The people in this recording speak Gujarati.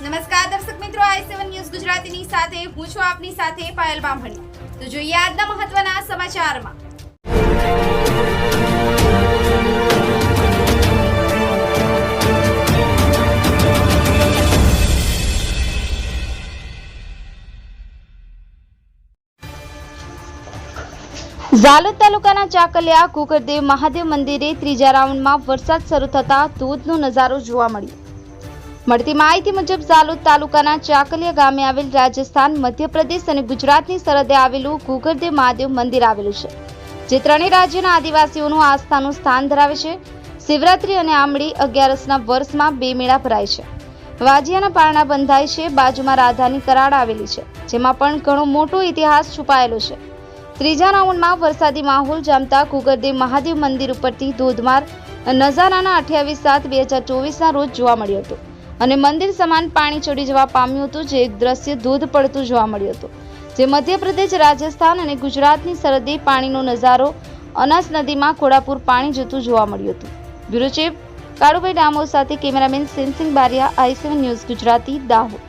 નમસ્કાર દર્શક મિત્રો, આઈ સેવન ન્યૂઝ ગુજરાતીની સાથે, હું છું આપની સાથે પાયલ બામણી. તો જોઈએ આજના મહત્વના સમાચારમાં. ઝાલોદ તાલુકાના ચાકલિયા કુકરદેવ મહાદેવ મંદિરે ત્રીજા રાઉન્ડમાં વરસાદ શરૂ થતા ધોધનો નજારો જોવા મળ્યો. મળતી માહિતી મુજબ ઝાલોદ તાલુકાના ચાકલિયા ગામે આવેલ રાજસ્થાન, મધ્યપ્રદેશ અને ગુજરાતની સરહદે આવેલું ગુગરદેવ મહાદેવ મંદિર આવેલું છે, જે ત્રણેય રાજ્યોના આદિવાસીઓનું આસ્થાનું સ્થાન ધરાવે છે. શિવરાત્રી અને આમળી અગિયારસના વર્ષમાં બે મેળા ભરાય છે. વાજિયાના પારણા બંધાય છે, બાજુમાં રાધાની કરાડ આવેલી છે, જેમાં પણ ઘણો મોટો ઇતિહાસ છુપાયેલો છે. ત્રીજા રાઉન્ડમાં વરસાદી માહોલ જામતા કુગરદેવ મહાદેવ મંદિર ઉપરથી ધોધમાર નજારાના અઠ્યાવીસ સાત બે હજાર ચોવીસના રોજ જોવા મળ્યો હતો. અને મંદિર સમાન પાણી ચડી જવા પામ્યું હતું, જે એક દ્રશ્ય ધોધ પડતું જોવા મળ્યું હતું. જે મધ્યપ્રદેશ, રાજસ્થાન અને ગુજરાતની સરહદે પાણીનો નજારો અનાસ નદીમાં ખોડાપુર પાણી જતું જોવા મળ્યું હતું. બ્યુરો ચીફ કાળુભાઈ ડામોર સાથે cameraman Sensing Baria, I news Gujarati, Dahod.